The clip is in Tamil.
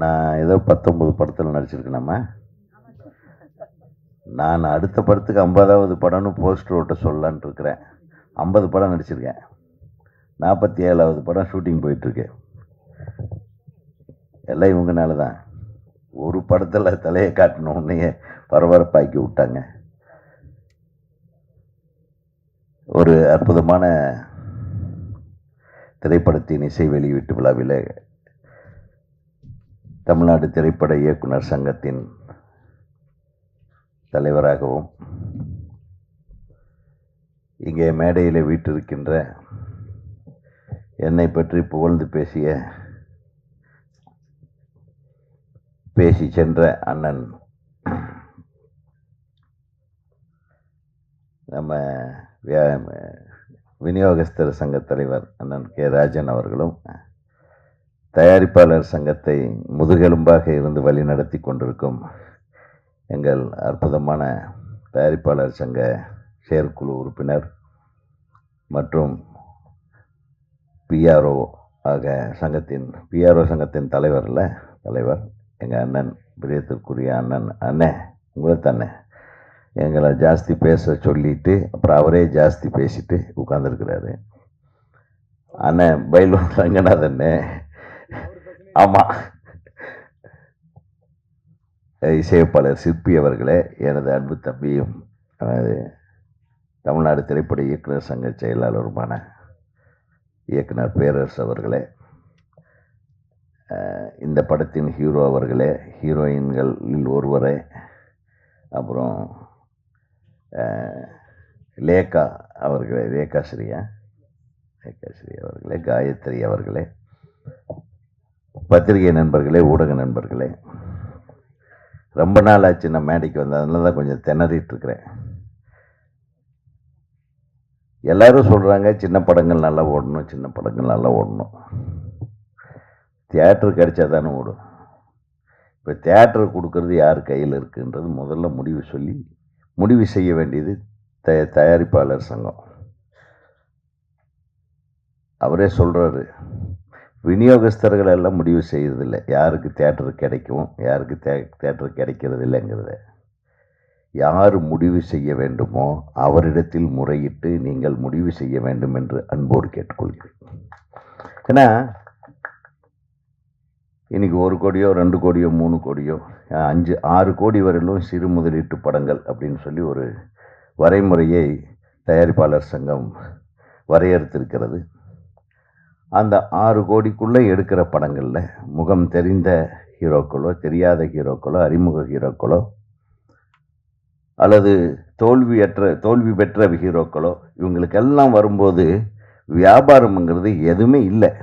நான் ஏதோ பத்தொம்பது படத்தில் நடிச்சிருக்கேனாம்மா நான் அடுத்த படத்துக்கு ஐம்பதாவது படம்னு போஸ்டர் ஓட்ட சொல்லலான்ட்டு இருக்கிறேன். ஐம்பது படம் நடிச்சிருக்கேன். நாற்பத்தி ஏழாவது படம் ஷூட்டிங் போயிட்டுருக்கு. எல்லாம் இவங்கனால தான் ஒரு படத்தில் தலையை காட்டணுன்னே பரபரப்பாக்கி விட்டாங்க. ஒரு அற்புதமான திரைப்படத்தின் இசை வெளியீட்டு விழாவில் தமிழ்நாடு திரைப்பட இயக்குனர் சங்கத்தின் தலைவராகவும் இங்கே மேடையில் வீட்டிருக்கின்ற என்னை பற்றி புகழ்ந்து பேசிய பேசி சென்ற அண்ணன் நம்ம வியா- விநியோகஸ்தர் சங்க தலைவர் அண்ணன் கே. ராஜன் அவர்களும் தயாரிப்பாளர் சங்கத்தை முதுகெலும்பாக இருந்து வழிநடத்தி கொண்டிருக்கும் எங்கள் அற்புதமான தயாரிப்பாளர் சங்க செயற்குழு உறுப்பினர் மற்றும் பிஆர்ஓ ஆக சங்கத்தின் பிஆர்ஓ சங்கத்தின் தலைவரில் தலைவர் எங்கள் அண்ணன் பிரியத்திற்குரிய அண்ணன் அண்ணே உங்களை தானே. எங்களை ஜாஸ்தி பேச சொல்லிட்டு அப்புறம் அவரே ஜாஸ்தி பேசிட்டு உட்காந்துருக்கிறாரு அண்ணன் பைலூன் ரங்கநாதண்ணே ஆமாம் இசையப்பாளர் சிற்பி அவர்களே எனது அன்பு தம்பியும் அதாவது தமிழ்நாடு திரைப்பட இயக்குனர் சங்க செயலாளருமான இயக்குனர் பேரரசு அவர்களே இந்த படத்தின் ஹீரோ அவர்களே ஹீரோயின்களில் ஒருவரே அப்புறம் லேகா அவர்களே ரேகா ஸ்ரீயா ரேகா ஸ்ரீ அவர்களே காயத்ரி அவர்களே பத்திரிகை நண்பர்களே ஊடக நண்பர்களே. ரொம்ப நாள் ஆச்சு நான் மேடைக்கு வந்தேன். அதனால தான் கொஞ்சம் திணறிட்டு இருக்கிறேன். எல்லாரும் சொல்கிறாங்க சின்ன படங்கள் நல்லா ஓடணும் சின்ன படங்கள் நல்லா ஓடணும். தியேட்டர் கிடைச்சா தானே ஓடும். இப்போ தியேட்டர் கொடுக்கறது யார் கையில் இருக்குன்றது முதல்ல முடிவு சொல்லி முடிவு செய்ய வேண்டியது த தயாரிப்பாளர் சங்கம். அவரே சொல்கிறாரு விநியோகஸ்தர்கள் எல்லாம் முடிவு செய்யறதில்லை யாருக்கு தேட்டர் கிடைக்கும் யாருக்கு தே தேட்டர் கிடைக்கிறது இல்லைங்கிறத யார் முடிவு செய்ய வேண்டுமோ அவரிடத்தில் முறையிட்டு நீங்கள் முடிவு செய்ய வேண்டும் என்று அன்போடு கேட்டுக்கொள்கிறேன். ஏன்னா இன்றைக்கி ஒரு கோடியோ ரெண்டு கோடியோ மூணு கோடியோ அஞ்சு ஆறு கோடி வரையிலும் சிறு முதலீட்டு படங்கள் அப்படின்னு சொல்லி ஒரு வரைமுறையை தயாரிப்பாளர் சங்கம் வரையறுத்திருக்கிறது. அந்த ஆறு கோடிக்குள்ளே எடுக்கிற படங்களில் முகம் தெரிந்த ஹீரோக்களோ தெரியாத ஹீரோக்களோ அறிமுக ஹீரோக்களோ அல்லது தோல்வியற்ற தோல்வி பெற்ற ஹீரோக்களோ இவங்களுக்கெல்லாம் வரும்போது வியாபாரம்ங்கிறது எதுவுமே இல்லை.